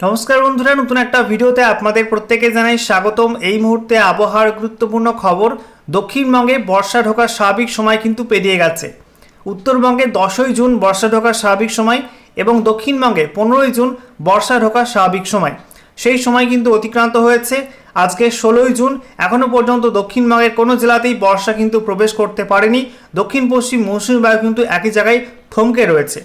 নমস্কার বন্ধুরা, নতুন একটা ভিডিওতে আপনাদের প্রত্যেকে জানাই স্বাগতম। এই মুহূর্তে আবহাওয়ার গুরুত্বপূর্ণ খবর, দক্ষিণবঙ্গে বর্ষা ঢোকার স্বাভাবিক সময় কিন্তু পেরিয়ে গেছে। উত্তরবঙ্গে দশই জুন বর্ষা ঢোকার স্বাভাবিক সময় এবং দক্ষিণবঙ্গে পনেরোই জুন বর্ষা ঢোকার স্বাভাবিক সময়। সেই সময় কিন্তু অতিক্রান্ত হয়েছে। আজকে ষোলোই জুন এখনও পর্যন্ত দক্ষিণবঙ্গের কোনো জেলাতেই বর্ষা কিন্তু প্রবেশ করতে পারেনি। দক্ষিণ পশ্চিম মৌসুমী বায়ু কিন্তু একই জায়গায় থমকে রয়েছে।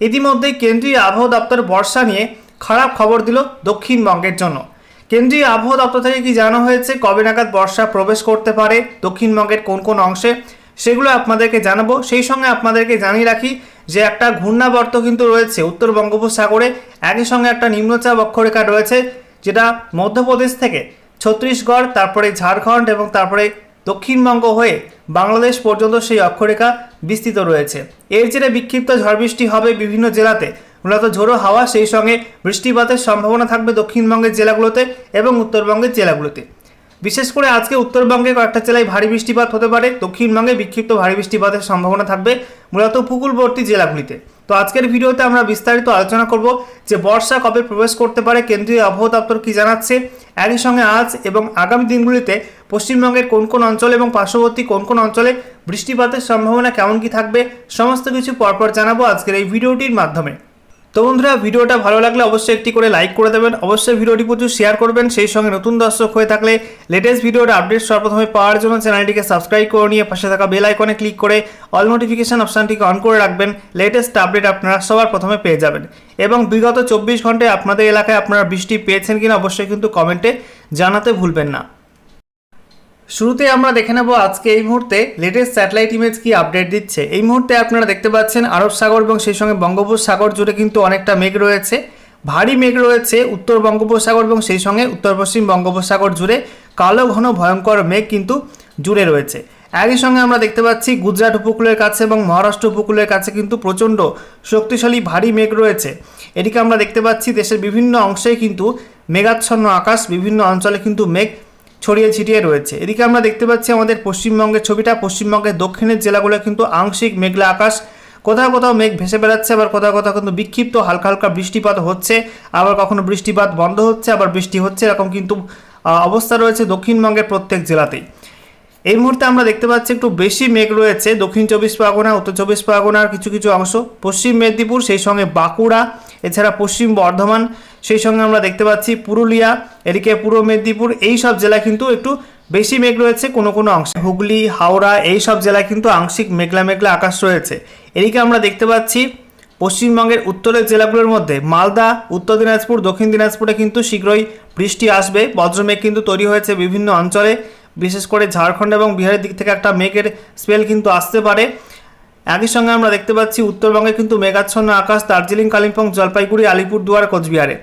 ইতিমধ্যেই কেন্দ্রীয় আবহাওয়া দপ্তর বর্ষা নিয়ে খারাপ খবর দিল দক্ষিণবঙ্গের জন্য। কেন্দ্রীয় আবহাওয়া দপ্তর থেকে কি জানানো হয়েছে কবে নাগাদ বর্ষা প্রবেশ করতে পারে দক্ষিণবঙ্গের কোন কোন অংশে? সেগুলো আপনাদেরকে জানাব। সেই সঙ্গে আপনাদেরকে জানিয়ে রাখি যে একটা ঘূর্ণাবর্ত কিন্তু রয়েছে উত্তর বঙ্গোপসাগরে। একই সঙ্গে একটা নিম্নচাপ অক্ষরেখা রয়েছে যেটা মধ্যপ্রদেশ থেকে ছত্তিশগড়, তারপরে ঝাড়খণ্ড এবং তারপরে দক্ষিণবঙ্গ হয়ে বাংলাদেশ পর্যন্ত সেই অক্ষরেখা বিস্তৃত রয়েছে। এর জেরে বিক্ষিপ্ত ঝড় বৃষ্টি হবে বিভিন্ন জেলাতে। মূলত ঝোড়ো হাওয়া, সেই সঙ্গে বৃষ্টিপাতের সম্ভাবনা থাকবে দক্ষিণবঙ্গের জেলাগুলোতে এবং উত্তরবঙ্গের জেলাগুলোতে। বিশেষ করে আজকে উত্তরবঙ্গে কয়েকটা জেলায় ভারী বৃষ্টিপাত হতে পারে। দক্ষিণবঙ্গে বিক্ষিপ্ত ভারী বৃষ্টিপাতের সম্ভাবনা থাকবে মূলত উপকূলবর্তী জেলাগুলিতে। তো আজকের ভিডিওতে আমরা বিস্তারিত আলোচনা করব যে বর্ষা কবে প্রবেশ করতে পারে, কেন্দ্রীয় আবহাওয়া দপ্তর কী জানাচ্ছে, একই সঙ্গে আজ এবং আগামী দিনগুলিতে পশ্চিমবঙ্গের কোন কোন অঞ্চল এবং পার্শ্ববর্তী কোন কোন অঞ্চলে বৃষ্টিপাতের সম্ভাবনা কেমন কি থাকবে, সমস্ত কিছু পরপর জানাব আজকের এই ভিডিওটির মাধ্যমে। তো বন্ধুরা, ভিডিওটা ভালো লাগলে অবশ্যই একটি করে লাইক করে দেবেন। অবশ্যই ভিডিওটি প্রচুর শেয়ার করবেন। সেই সঙ্গে নতুন দর্শক হয়ে থাকলে লেটেস্ট ভিডিওর আপডেট সর্বপ্রথমে পাওয়ার জন্য চ্যানেলটিকে সাবস্ক্রাইব করে নিয়ে পাশে থাকা বেল আইকনে ক্লিক করে অল নোটিফিকেশন অপশানটিকে অন করে রাখবেন। লেটেস্ট আপডেট আপনারা সবার প্রথমে পেয়ে যাবেন। এবং বিগত চব্বিশ ঘন্টায় আপনাদের এলাকায় আপনারা বৃষ্টি পেয়েছেন কিনা অবশ্যই কিন্তু কমেন্টে জানাতে ভুলবেন না। শুরুতে আমরা দেখে নেব আজকে এই মুহূর্তে লেটেস্ট স্যাটেলাইট ইমেজ কি আপডেট দিচ্ছে। এই মুহূর্তে আপনারা দেখতে পাচ্ছেন আরব সাগর এবং সেই সঙ্গে বঙ্গোপসাগর জুড়ে কিন্তু অনেকটা মেঘ রয়েছে। ভারী মেঘ রয়েছে উত্তর বঙ্গোপসাগর এবং সেই সঙ্গে উত্তর পশ্চিম বঙ্গোপসাগর জুড়ে কালো ঘন ভয়ঙ্কর মেঘ কিন্তু জুড়ে রয়েছে। একই সঙ্গে আমরা দেখতে পাচ্ছি গুজরাট উপকূলের কাছে এবং মহারাষ্ট্র উপকূলের কাছে কিন্তু প্রচণ্ড শক্তিশালী ভারী মেঘ রয়েছে। এটিকে আমরা দেখতে পাচ্ছি দেশের বিভিন্ন অংশে কিন্তু মেঘাচ্ছন্ন আকাশ, বিভিন্ন অঞ্চলে কিন্তু মেঘ ছড়িয়ে ছিটিয়ে রয়েছে। এদিকে আমরা দেখতে পাচ্ছি আমাদের পশ্চিমবঙ্গের ছবিটা। পশ্চিমবঙ্গের দক্ষিণের জেলাগুলো কিন্তু আংশিক মেঘলা আকাশ। কোথাও কোথাও মেঘ ভেসে বেড়াচ্ছে, আবার কোথাও কোথাও কিন্তু বিক্ষিপ্ত হালকা হালকা বৃষ্টিপাত হচ্ছে। আবার কখনো বৃষ্টিপাত বন্ধ হচ্ছে, আবার বৃষ্টি হচ্ছে, এরকম কিন্তু অবস্থা রয়েছে দক্ষিণবঙ্গের প্রত্যেক জেলাতেই। এই মুহূর্তে আমরা দেখতে পাচ্ছি একটু বেশি মেঘ রয়েছে। দক্ষিণ চব্বিশ পরগনা, উত্তর চব্বিশ পরগনার কিছু কিছু অংশ। পশ্চিম মেদিনীপুর, সেই সঙ্গে বাঁকুড়া, এছাড়া পশ্চিম বর্ধমান। সেই সঙ্গে আমরা দেখতে পাচ্ছি পুরুলিয়া, এদিকে পূর্ব মেদিনীপুর, এই সব জেলায় কিন্তু একটু বেশি মেঘ রয়েছে কোনো কোনো অংশে। হুগলি, হাওড়া, এই সব জেলায় কিন্তু আংশিক মেঘলা মেঘলা আকাশ রয়েছে। এদিকে আমরা দেখতে পাচ্ছি পশ্চিমবঙ্গের উত্তরের জেলাগুলোর মধ্যে, মালদা, উত্তর দিনাজপুর, দক্ষিণ দিনাজপুরে কিন্তু শীঘ্রই বৃষ্টি আসবে। বজ্রমেঘ কিন্তু তৈরি হয়েছে বিভিন্ন অঞ্চলে, বিশেষ করে ঝাড়খণ্ড এবং বিহারের দিক থেকে একটা মেঘের স্পেল কিন্তু আসতে পারে। একই সঙ্গে আমরা দেখতে পাচ্ছি উত্তরবঙ্গে কিন্তু মেঘাচ্ছন্ন আকাশ, দার্জিলিং, কালিম্পং, জলপাইগুড়ি, আলিপুরদুয়ার, কোচবিহারে।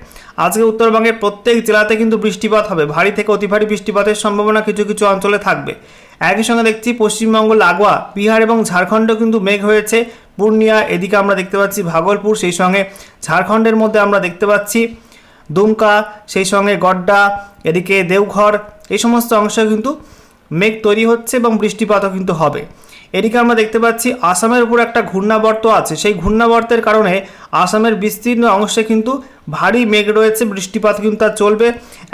আজকে উত্তরবঙ্গের প্রত্যেক জেলাতে কিন্তু বৃষ্টিপাত হবে। ভারী থেকে অতি ভারী বৃষ্টিপাতের সম্ভাবনা কিছু কিছু অঞ্চলে থাকবে। একই সঙ্গে দেখছি পশ্চিমবঙ্গ, লাগোয়া, বিহার এবং ঝাড়খণ্ড কিন্তু মেঘ হয়েছে। পূর্ণিয়া, এদিকে আমরা দেখতে পাচ্ছি ভাগলপুর, সেই সঙ্গে ঝাড়খণ্ডের মধ্যে আমরা দেখতে পাচ্ছি দুমকা, সেই সঙ্গে গড্ডা, এদিকে দেওঘর, এই সমস্ত অংশে কিন্তু মেঘ তৈরি হচ্ছে এবং বৃষ্টিপাতও কিন্তু হবে। এদিকে আমরা দেখতে পাচ্ছি আসামের উপর একটা ঘূর্ণাবর্ত আছে। সেই ঘূর্ণাবর্তের কারণে আসামের বিস্তীর্ণ অংশে কিন্তু ভারী মেঘ রয়েছে, বৃষ্টিপাত কিন্তু তার চলবে।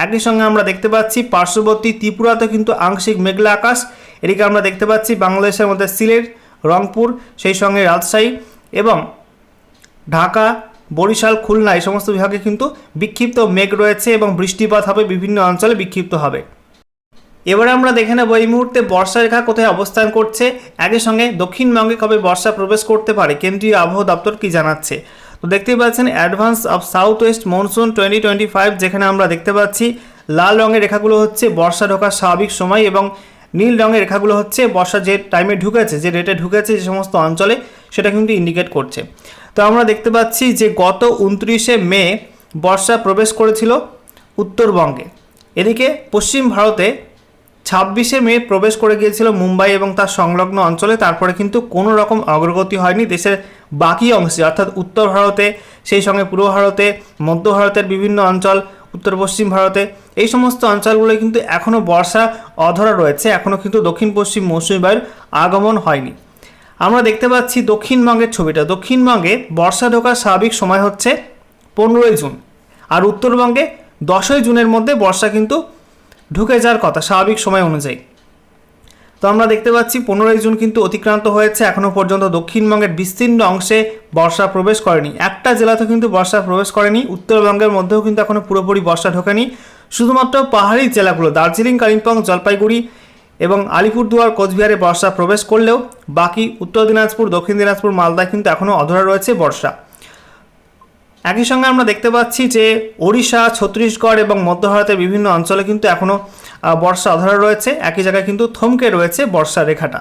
একই সঙ্গে আমরা দেখতে পাচ্ছি পার্শ্ববর্তী ত্রিপুরাতে কিন্তু আংশিক মেঘলা আকাশ। এদিকে আমরা দেখতে পাচ্ছি বাংলাদেশের মধ্যে সিলেট, রংপুর, সেই সঙ্গে রাজশাহী এবং ঢাকা, বরিশাল, খুলনা এই সমস্ত বিভাগে কিন্তু বিক্ষিপ্ত মেঘ রয়েছে এবং বৃষ্টিপাত হবে, বিভিন্ন অঞ্চলে বিক্ষিপ্ত হবে। এবারে আমরা দেখে নেব এই মুহূর্তে বর্ষা রেখা কোথায় অবস্থান করছে। একই সঙ্গে দক্ষিণবঙ্গে কবে বর্ষা প্রবেশ করতে পারে কেন্দ্রীয় আবহাওয়া দপ্তর কি জানাচ্ছে? তো দেখতেই পাচ্ছেন advance of south west monsoon twenty twenty five যেখানে আমরা দেখতে পাচ্ছি লাল রঙের রেখাগুলো হচ্ছে বর্ষা ঢোকার স্বাভাবিক সময় এবং নীল রঙের রেখাগুলো হচ্ছে বর্ষা যে টাইমে ঢুকেছে, যে রেটে ঢুকেছে যে সমস্ত অঞ্চলে সেটা কিন্তু ইন্ডিকেট করছে। তো আমরা দেখতে পাচ্ছি যে গত উনত্রিশে মে বর্ষা প্রবেশ করেছিল উত্তরবঙ্গে। এদিকে পশ্চিম ভারতে ছাব্বিশে মে প্রবেশ করে গিয়েছিল মুম্বাই এবং তার সংলগ্ন অঞ্চলে। তারপরে কিন্তু কোনো রকম অগ্রগতি হয়নি দেশের বাকি অংশে, অর্থাৎ উত্তর ভারতে, সেই সঙ্গে পূর্ব ভারতে, মধ্য ভারতের বিভিন্ন অঞ্চল, উত্তর পশ্চিম ভারতে। এই সমস্ত অঞ্চলগুলো কিন্তু এখনও বর্ষা অধরা রয়েছে। এখনও কিন্তু দক্ষিণ পশ্চিম মৌসুমী বায়ুর আগমন হয়নি। আমরা দেখতে পাচ্ছি দক্ষিণবঙ্গের ছবিটা। দক্ষিণবঙ্গে বর্ষা ঢোকার স্বাভাবিক সময় হচ্ছে পনেরোই জুন। আর উত্তরবঙ্গে দশই জুনের মধ্যে বর্ষা কিন্তু ঢুকে যাওয়ার কথা, স্বাভাবিক সময় অনুযায়ী। তো আমরা দেখতে পাচ্ছি পনেরোই জুন কিন্তু অতিক্রান্ত হয়েছে এখনও পর্যন্ত দক্ষিণবঙ্গের বিস্তীর্ণ অংশে বর্ষা প্রবেশ করেনি। একটা জেলাতেও কিন্তু বর্ষা প্রবেশ করেনি, উত্তরবঙ্গের মধ্যেও কিন্তু এখনও পুরোপুরি বর্ষা ঢোকেনি। শুধুমাত্র পাহাড়ি জেলাগুলো, দার্জিলিং, কালিম্পং, জলপাইগুড়ি এবং আলিপুরদুয়ার, কোচবিহারে বর্ষা প্রবেশ করলেও বাকি উত্তর দিনাজপুর, দক্ষিণ দিনাজপুর, মালদায় কিন্তু এখনও অধরা রয়েছে বর্ষা। একই সঙ্গে আমরা দেখতে পাচ্ছি যে ওড়িশা, ছত্তিশগড় এবং মধ্য ভারতের বিভিন্ন অঞ্চলে কিন্তু এখনও বর্ষা অধরা রয়েছে। একই জায়গায় কিন্তু থমকে রয়েছে বর্ষা রেখাটা।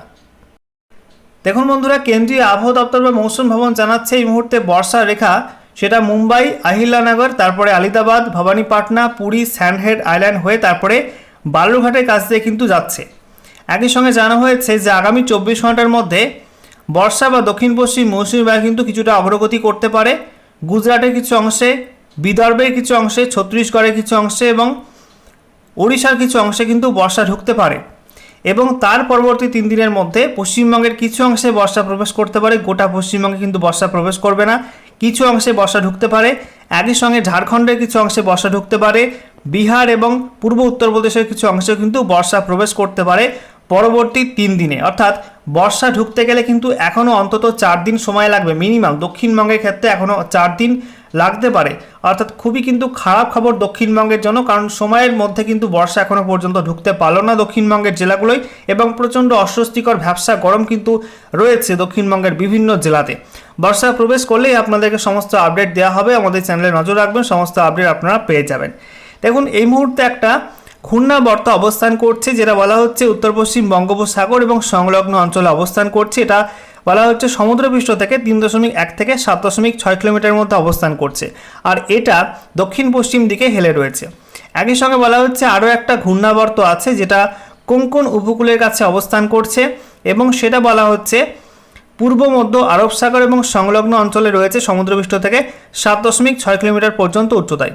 দেখুন বন্ধুরা, কেন্দ্রীয় আবহাওয়া দপ্তর বা মৌসুম ভবন জানাচ্ছে এই মুহূর্তে বর্ষা রেখা। সেটা মুম্বাই, আহিল্লানগর, তারপরে আলিদাবাদ, ভবানীপাটনা, পুরী, স্যান্ডহেড আইল্যান্ড হয়ে তারপরে বালুরঘাটের কাছ দিয়ে কিন্তু যাচ্ছে। একই সঙ্গে জানা হয়েছে যে আগামী চব্বিশ ঘণ্টার মধ্যে বর্ষা বা দক্ষিণ পশ্চিম মৌসুমী বায়ু কিন্তু কিছুটা অগ্রগতি করতে পারে। গুজরাটের কিছু অংশে, বিদর্ভের কিছু অংশে, ছত্তিশগড়ের কিছু অংশে এবং ওড়িশার কিছু অংশে কিন্তু বর্ষা ঢুকতে পারে। এবং তার পরবর্তী তিন দিনের মধ্যে পশ্চিমবঙ্গের কিছু অংশে বর্ষা প্রবেশ করতে পারে, গোটা পশ্চিমবঙ্গে কিন্তু বর্ষা প্রবেশ করবে না। কিছু অংশে বর্ষা ঢুকতে পারে, একই সঙ্গে ঝাড়খণ্ডের কিছু অংশে বর্ষা ঢুকতে পারে, বিহার এবং পূর্ব উত্তরপ্রদেশের কিছু অংশে কিন্তু বর্ষা প্রবেশ করতে পারে। পরবর্তী তিন দিনে। অর্থাৎ বর্ষা ঢুকতে গেলে কিন্তু এখনও অন্তত চার দিন সময় লাগবে। মিনিমাম দক্ষিণবঙ্গের ক্ষেত্রে এখনও চার দিন লাগতে পারে। অর্থাৎ খুবই কিন্তু খারাপ খবর দক্ষিণবঙ্গের জন্য, কারণ সময়ের মধ্যে কিন্তু বর্ষা এখনও পর্যন্ত ঢুকতে পারল না দক্ষিণবঙ্গের জেলাগুলোই এবং প্রচণ্ড অস্বস্তিকর ভ্যাবসা গরম কিন্তু রয়েছে দক্ষিণবঙ্গের বিভিন্ন জেলাতে। বর্ষা প্রবেশ করলেই আপনাদেরকে সমস্ত আপডেট দেওয়া হবে। আমাদের চ্যানেলে নজর রাখবেন, সমস্ত আপডেট আপনারা পেয়ে যাবেন। দেখুন, এই মুহূর্তে একটা ঘূর্ণাবর্ত অবস্থান করছে, যেটা বলা হচ্ছে উত্তর পশ্চিম বঙ্গোপসাগর এবং সংলগ্ন অঞ্চলে অবস্থান করছে। এটা বলা হচ্ছে সমুদ্রপৃষ্ঠ থেকে তিন দশমিক এক থেকে সাত দশমিক ছয় কিলোমিটার মধ্যে অবস্থান করছে। আর এটা দক্ষিণ পশ্চিম দিকে হেলে রয়েছে। একই সঙ্গে বলা হচ্ছে আরও একটা ঘূর্ণাবর্ত আছে, যেটা কোঙ্কন উপকূলের কাছে অবস্থান করছে এবং সেটা বলা হচ্ছে পূর্ব, মধ্য আরব সাগর এবং সংলগ্ন অঞ্চলে রয়েছে সমুদ্রপৃষ্ঠ থেকে সাত দশমিক ছয় কিলোমিটার পর্যন্ত উচ্চতায়।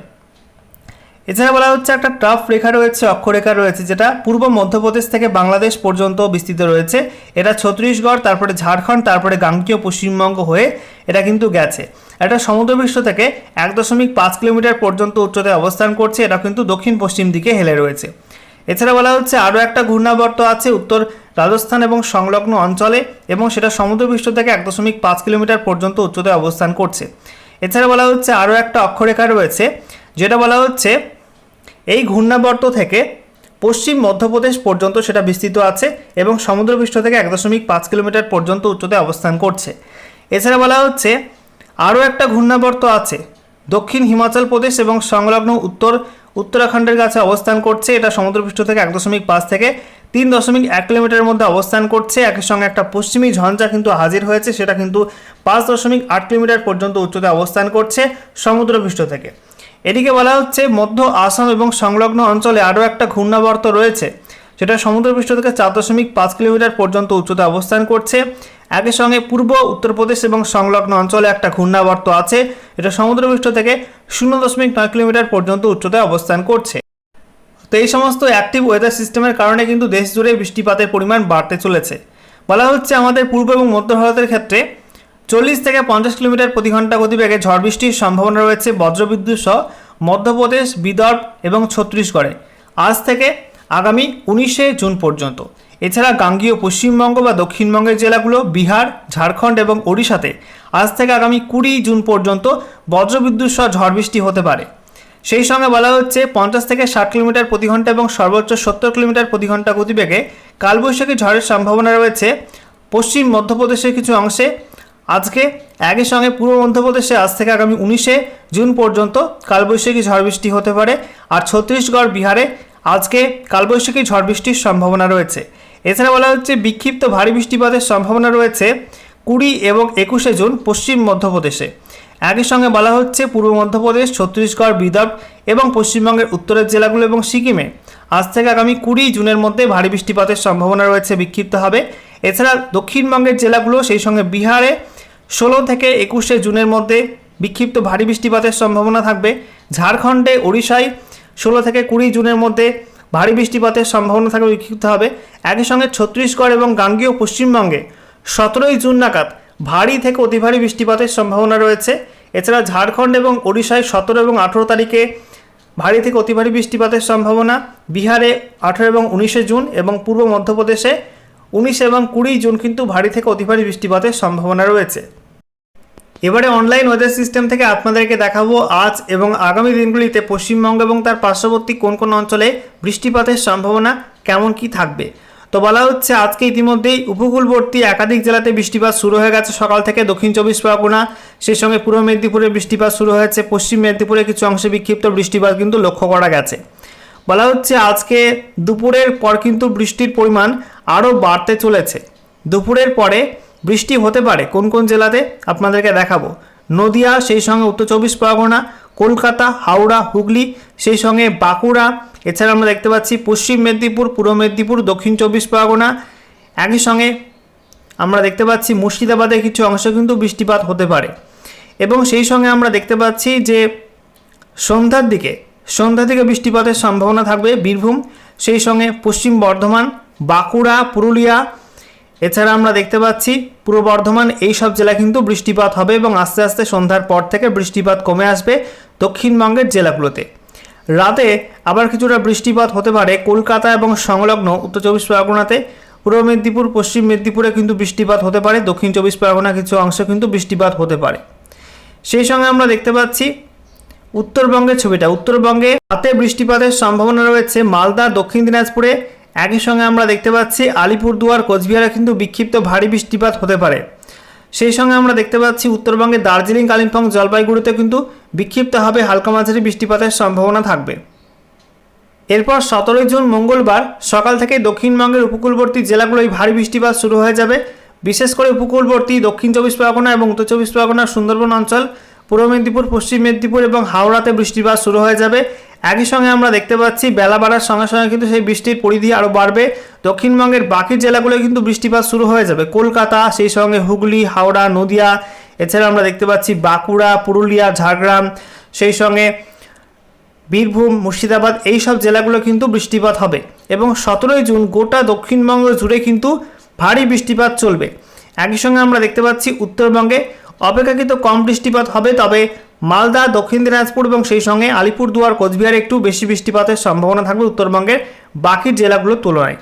এছাড়া বলা হচ্ছে একটা ট্রাফ রেখা রয়েছে, অক্ষরেখা রয়েছে, যেটা পূর্ব মধ্যপ্রদেশ থেকে বাংলাদেশ পর্যন্ত বিস্তৃত রয়েছে। এটা ছত্তিশগড় তারপরে ঝাড়খণ্ড, তারপরে গাঙ্গীয়, পশ্চিমবঙ্গ হয়ে এটা কিন্তু গেছে। এটা সমুদ্রপৃষ্ঠ থেকে এক দশমিক পাঁচ কিলোমিটার পর্যন্ত উচ্চতায় অবস্থান করছে এটা কিন্তু দক্ষিণ পশ্চিম দিকে হেলে রয়েছে। এছাড়া বলা হচ্ছে আরও একটা ঘূর্ণাবর্ত আছে উত্তর রাজস্থান এবং সংলগ্ন অঞ্চলে, এবং সেটা সমুদ্রপৃষ্ঠ থেকে এক দশমিক পাঁচ কিলোমিটার পর্যন্ত উচ্চতায় অবস্থান করছে। এছাড়া বলা হচ্ছে আরও একটা অক্ষরেখা রয়েছে, যেটা বলা হচ্ছে এই ঘূর্ণাবর্ত থেকে পশ্চিম মধ্যপ্রদেশ পর্যন্ত সেটা বিস্তৃত আছে এবং সমুদ্রপৃষ্ঠ থেকে এক দশমিক পাঁচ কিলোমিটার পর্যন্ত উচ্চতায় অবস্থান করছে। এছাড়া বলা হচ্ছে, আরও একটা ঘূর্ণাবর্ত আছে। দক্ষিণ হিমাচল প্রদেশ এবং সংলগ্ন উত্তর, উত্তরাখণ্ডের কাছে অবস্থান করছে। এটা সমুদ্রপৃষ্ঠ থেকে এক দশমিক পাঁচ থেকে তিন দশমিক এক কিলোমিটারের মধ্যে অবস্থান করছে। একই সঙ্গে একটা পশ্চিমী ঝঞ্ঝা কিন্তু হাজির হয়েছে। সেটা কিন্তু পাঁচ দশমিক আট কিলোমিটার পর্যন্ত উচ্চতায় অবস্থান করছে সমুদ্রপৃষ্ঠ থেকে। এদিকে বলা হচ্ছে, মধ্য আসাম এবং সংলগ্ন অঞ্চলে আরও একটা ঘূর্ণাবর্ত রয়েছে, যেটা সমুদ্রপৃষ্ঠ থেকে চার দশমিক পাঁচ কিলোমিটার পর্যন্ত উচ্চতায় অবস্থান করছে। একই সঙ্গে পূর্ব উত্তরপ্রদেশ এবং সংলগ্ন অঞ্চলে একটা ঘূর্ণাবর্ত আছে এটা সমুদ্রপৃষ্ঠ থেকে শূন্য দশমিক নয় কিলোমিটার পর্যন্ত উচ্চতায় অবস্থান করছে। তো এই সমস্ত অ্যাক্টিভ ওয়েদার সিস্টেমের কারণে কিন্তু দেশ জুড়ে বৃষ্টিপাতের পরিমাণ বাড়তে চলেছে। বলা হচ্ছে, আমাদের পূর্ব এবং মধ্য ভারতের ক্ষেত্রে চল্লিশ থেকে পঞ্চাশ কিলোমিটার প্রতি ঘণ্টা গতিবেগে ঝড় বৃষ্টির সম্ভাবনা রয়েছে বজ্রবিদ্যুৎ সহ মধ্যপ্রদেশ, বিদর্ভ এবং ছত্তিশগড়ে। আজ থেকে আগামী উনিশে জুন পর্যন্ত। এছাড়া গাঙ্গীয় পশ্চিমবঙ্গ বা দক্ষিণবঙ্গের জেলাগুলো বিহার, ঝাড়খণ্ড এবং ওড়িশাতে আজ থেকে আগামী কুড়ি জুন পর্যন্ত বজ্রবিদ্যুৎ সহ ঝড় বৃষ্টি হতে পারে। সেই সঙ্গে বলা হচ্ছে, পঞ্চাশ থেকে ষাট কিলোমিটার প্রতি ঘণ্টা এবং সর্বোচ্চ সত্তর কিলোমিটার প্রতি ঘণ্টা গতিবেগে কালবৈশাখী ঝড়ের সম্ভাবনা রয়েছে। পশ্চিম মধ্যপ্রদেশের কিছু অংশে আজকে একই সঙ্গে পূর্ব মধ্যপ্রদেশে আজ থেকে আগামী উনিশে জুন পর্যন্ত কালবৈশাখী ঝড় বৃষ্টি হতে পারে। আর ছত্তিশগড় বিহারে আজকে কালবৈশাখী ঝড় বৃষ্টির সম্ভাবনা রয়েছে। এছাড়া বলা হচ্ছে, বিক্ষিপ্ত ভারী বৃষ্টিপাতের সম্ভাবনা রয়েছে কুড়ি এবং একুশে জুন পশ্চিম মধ্যপ্রদেশে। একই সঙ্গে বলা হচ্ছে, পূর্ব মধ্যপ্রদেশ, ছত্তিশগড়, বিদর্ভ এবং পশ্চিমবঙ্গের উত্তরের জেলাগুলো এবং সিকিমে আজ থেকে আগামী কুড়ি জুনের মধ্যে ভারী বৃষ্টিপাতের সম্ভাবনা রয়েছে বিক্ষিপ্ত হবে এছাড়া দক্ষিণবঙ্গের জেলাগুলো, সেই সঙ্গে বিহারে ষোলো থেকে একুশে জুনের মধ্যে বিক্ষিপ্ত ভারী বৃষ্টিপাতের সম্ভাবনা থাকবে। ঝাড়খণ্ডে, ওড়িশায় ষোলো থেকে কুড়ি জুনের মধ্যে ভারী বৃষ্টিপাতের সম্ভাবনা থাকবে বিক্ষিপ্ত হবে। একই সঙ্গে ছত্তিশগড় এবং গাঙ্গীয় পশ্চিমবঙ্গে সতেরোই জুন নাগাদ ভারী থেকে অতি ভারী বৃষ্টিপাতের সম্ভাবনা রয়েছে। এছাড়া ঝাড়খণ্ড এবং ওড়িশায় সতেরো এবং আঠেরো তারিখে ভারী থেকে অতি ভারী বৃষ্টিপাতের সম্ভাবনা। বিহারে আঠেরো এবং উনিশে জুন এবং পূর্ব মধ্যপ্রদেশে উনিশ এবং কুড়ি জুন কিন্তু ভারী থেকে অতি ভারী বৃষ্টিপাতের সম্ভাবনা রয়েছে। এবারে অনলাইন ওয়েদার সিস্টেম থেকে আপনাদেরকে দেখাবো আজ এবং আগামী দিনগুলিতে পশ্চিমবঙ্গ এবং তার পার্শ্ববর্তী কোন কোন অঞ্চলে বৃষ্টিপাতের সম্ভাবনা কেমন কি থাকবে? তো বলা হচ্ছে আজকে ইতিমধ্যেই উপকূলবর্তী একাধিক জেলাতে বৃষ্টিপাত শুরু হয়ে গেছে। সকাল থেকে দক্ষিণ চব্বিশ পরগনা, সেই সঙ্গে পূর্ব মেদিনীপুরে বৃষ্টিপাত শুরু হয়েছে। পশ্চিম মেদিনীপুরে কিছু অংশে বিক্ষিপ্ত বৃষ্টিপাত কিন্তু লক্ষ্য করা গেছে। বলা হচ্ছে আজকে দুপুরের পর কিন্তু বৃষ্টির পরিমাণ আরও বাড়তে চলেছে। দুপুরের পরে বৃষ্টি হতে পারে কোন কোন জেলাতে আপনাদেরকে দেখাবো। নদিয়া, সেই সঙ্গে উত্তর চব্বিশ পরগনা, কলকাতা, হাওড়া, হুগলি, সেই সঙ্গে বাঁকুড়া, এছাড়া আমরা দেখতে পাচ্ছি পশ্চিম মেদিনীপুর, পূর্ব মেদিনীপুর, দক্ষিণ চব্বিশ পরগনা। একই সঙ্গে আমরা দেখতে পাচ্ছি মুর্শিদাবাদের কিছু অংশে কিন্তু বৃষ্টিপাত হতে পারে। এবং সেই সঙ্গে আমরা দেখতে পাচ্ছি যে সন্ধ্যার দিকে, সন্ধ্যা থেকে বৃষ্টিপাতের সম্ভাবনা থাকবে বীরভূম, সেই সঙ্গে পশ্চিম বর্ধমান বাঁকুড়া, পুরুলিয়া, এছাড়া আমরা দেখতে পাচ্ছি পূর্ব বর্ধমান, এই সব জেলায় কিন্তু বৃষ্টিপাত হবে এবং আস্তে আস্তে সন্ধ্যার পর থেকে বৃষ্টিপাত কমে আসবে দক্ষিণবঙ্গের জেলাগুলোতে। রাতে আবার কিছুটা বৃষ্টিপাত হতে পারে কলকাতা এবং সংলগ্ন উত্তর চব্বিশ পরগনাতে। পূর্ব মেদিনীপুর, পশ্চিম মেদিনীপুরে কিন্তু বৃষ্টিপাত হতে পারে, দক্ষিণ চব্বিশ পরগনা কিছু অংশে কিন্তু বৃষ্টিপাত হতে পারে। সেই সঙ্গে আমরা দেখতে পাচ্ছি উত্তরবঙ্গের ছবিটা। উত্তরবঙ্গে রাতে বৃষ্টিপাতের সম্ভাবনা রয়েছে মালদা, দক্ষিণ দিনাজপুরে একই সঙ্গে আমরা দেখতে পাচ্ছি আলিপুরদুয়ার, কোচবিহারে কিন্তু বিক্ষিপ্ত ভারী বৃষ্টিপাত হতে পারে। সেই সঙ্গে আমরা দেখতে পাচ্ছি উত্তরবঙ্গে দার্জিলিং, কালিম্পং, জলপাইগুড়িতে কিন্তু বিক্ষিপ্ত হবে হালকা মাঝারি বৃষ্টিপাতের সম্ভাবনা থাকবে। এরপর সতেরোই জুন মঙ্গলবার সকাল থেকে দক্ষিণবঙ্গের উপকূলবর্তী জেলাগুলোয় ভারী বৃষ্টিপাত শুরু হয়ে যাবে। বিশেষ করে উপকূলবর্তী দক্ষিণ চব্বিশ পরগনা এবং উত্তর চব্বিশ পরগনার সুন্দরবন অঞ্চল পূর্ব মেদিনীপুর, পশ্চিম মেদিনীপুর এবং হাওড়াতে বৃষ্টিপাত শুরু হয়ে যাবে। একই সঙ্গে আমরা দেখতে পাচ্ছি বেলা বাড়ার সঙ্গে সঙ্গে কিন্তু সেই বৃষ্টির পরিধি আরও বাড়বে। দক্ষিণবঙ্গের বাকি জেলাগুলোয় কিন্তু বৃষ্টিপাত শুরু হয়ে যাবে। কলকাতা, সেই সঙ্গে হুগলি, হাওড়া, নদিয়া, এছাড়া আমরা দেখতে পাচ্ছি বাঁকুড়া, পুরুলিয়া, ঝাড়গ্রাম, সেই সঙ্গে বীরভূম, মুর্শিদাবাদ, এই সব জেলাগুলো কিন্তু বৃষ্টিপাত হবে। এবং সতেরোই জুন গোটা দক্ষিণবঙ্গ জুড়ে কিন্তু ভারী বৃষ্টিপাত চলবে। একই সঙ্গে আমরা দেখতে পাচ্ছি উত্তরবঙ্গে অপেক্ষাকৃত কম বৃষ্টিপাত হবে, তবে মালদা, দক্ষিণ দিনাজপুর এবং সেই সঙ্গে আলিপুরদুয়ার, কোচবিহারে একটু বেশি বৃষ্টিপাতের সম্ভাবনা থাকবে উত্তরবঙ্গের বাকি জেলাগুলোর তুলনায়।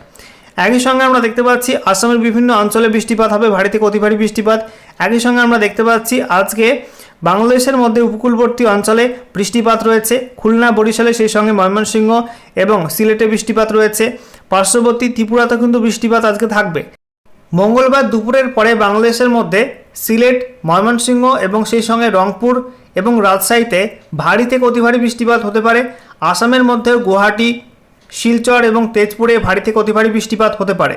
একই সঙ্গে আমরা দেখতে পাচ্ছি আসামের বিভিন্ন অঞ্চলে বৃষ্টিপাত হবে, ভারী থেকে অতি ভারী বৃষ্টিপাত। একই সঙ্গে আমরা দেখতে পাচ্ছি আজকে বাংলাদেশের মধ্যে উপকূলবর্তী অঞ্চলে বৃষ্টিপাত রয়েছে, খুলনা, বরিশালে সেই সঙ্গে ময়মনসিংহ এবং সিলেটে বৃষ্টিপাত রয়েছে। পার্শ্ববর্তী ত্রিপুরাতে কিন্তু বৃষ্টিপাত আজকে থাকবে। মঙ্গলবার দুপুরের পরে বাংলাদেশের মধ্যে সিলেট, ময়মনসিংহ এবং সেই সঙ্গে রংপুর এবং রাজশাহীতে ভারী থেকে অতি ভারী বৃষ্টিপাত হতে পারে। আসামের মধ্যেও গুয়াহাটি, শিলচর এবং তেজপুরে ভারী থেকে অতি ভারী বৃষ্টিপাত হতে পারে।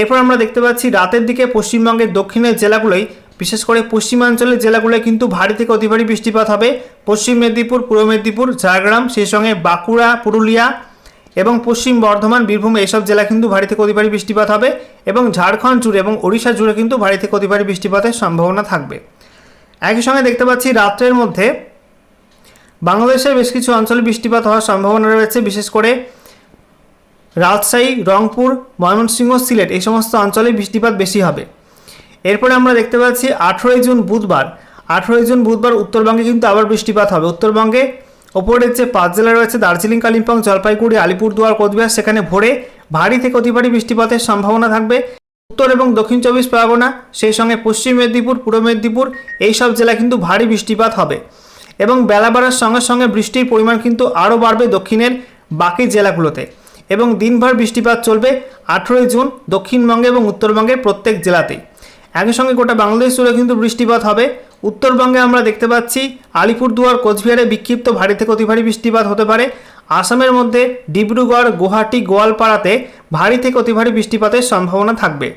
এরপর আমরা দেখতে পাচ্ছি, রাতের দিকে পশ্চিমবঙ্গের দক্ষিণের জেলাগুলোই বিশেষ করে পশ্চিমাঞ্চলের জেলাগুলোয় কিন্তু ভারী থেকে অতি ভারী বৃষ্টিপাত হবে। পশ্চিম মেদিনীপুর, পূর্ব মেদিনীপুর, ঝাড়গ্রাম, সেই সঙ্গে বাঁকুড়া, পুরুলিয়া এবং পশ্চিম বর্ধমান, বীরভূম এইসব জেলা কিন্তু ভারী থেকে অতি ভারী বৃষ্টিপাত হবে এবং ঝাড়খণ্ড জুড়ে এবং ওড়িশা জুড়ে কিন্তু ভারী থেকে অতি ভারী বৃষ্টিপাতের সম্ভাবনা থাকবে। একই সঙ্গে দেখতে পাচ্ছি রাত্রের মধ্যে বাংলাদেশের বেশ কিছু অঞ্চলে বৃষ্টিপাত হওয়ার সম্ভাবনা রয়েছে, বিশেষ করে রাজশাহী, রংপুর, ময়মনসিংহ, সিলেট এই সমস্ত অঞ্চলে বৃষ্টিপাত বেশি হবে। এরপরে আমরা দেখতে পাচ্ছি আঠেরোই জুন বুধবার। আঠেরোই জুন বুধবার উত্তরবঙ্গে কিন্তু আবার বৃষ্টিপাত হবে। উত্তরবঙ্গে ওপরের যে পাঁচ জেলা রয়েছে দার্জিলিং, কালিম্পং, জলপাইগুড়ি, আলিপুরদুয়ার, কোচবিহার, সেখানে ভোরে ভারী থেকে অতি ভারী বৃষ্টিপাতের সম্ভাবনা থাকবে। উত্তর এবং দক্ষিণ চব্বিশ পরগনা, সেই সঙ্গে পশ্চিম মেদিনীপুর, পূর্ব মেদিনীপুর এই সব জেলায় কিন্তু ভারী বৃষ্টিপাত হবে। এবং বেলা বাড়ার সঙ্গে সঙ্গে বৃষ্টির পরিমাণ কিন্তু আরও বাড়বে দক্ষিণের বাকি জেলাগুলোতে। এবং দিনভর বৃষ্টিপাত চলবে আঠেরোই জুন দক্ষিণবঙ্গে এবং উত্তরবঙ্গের প্রত্যেক জেলাতেই। একই সঙ্গে গোটা বাংলাদেশ জুড়ে কিন্তু বৃষ্টিপাত হবে। উত্তরবঙ্গে আমরা দেখতে পাচ্ছি আলিপুরদুয়ার, কোচবিহারে বিক্ষিপ্ত ভারী থেকে অতি ভারী বৃষ্টিপাত হতে পারে। আসামের মধ্যে ডিব্রুগড়, গুয়াহাটি, গোয়ালপাড়াতে ভারী থেকে অতি ভারী বৃষ্টিপাতের সম্ভাবনা থাকবে।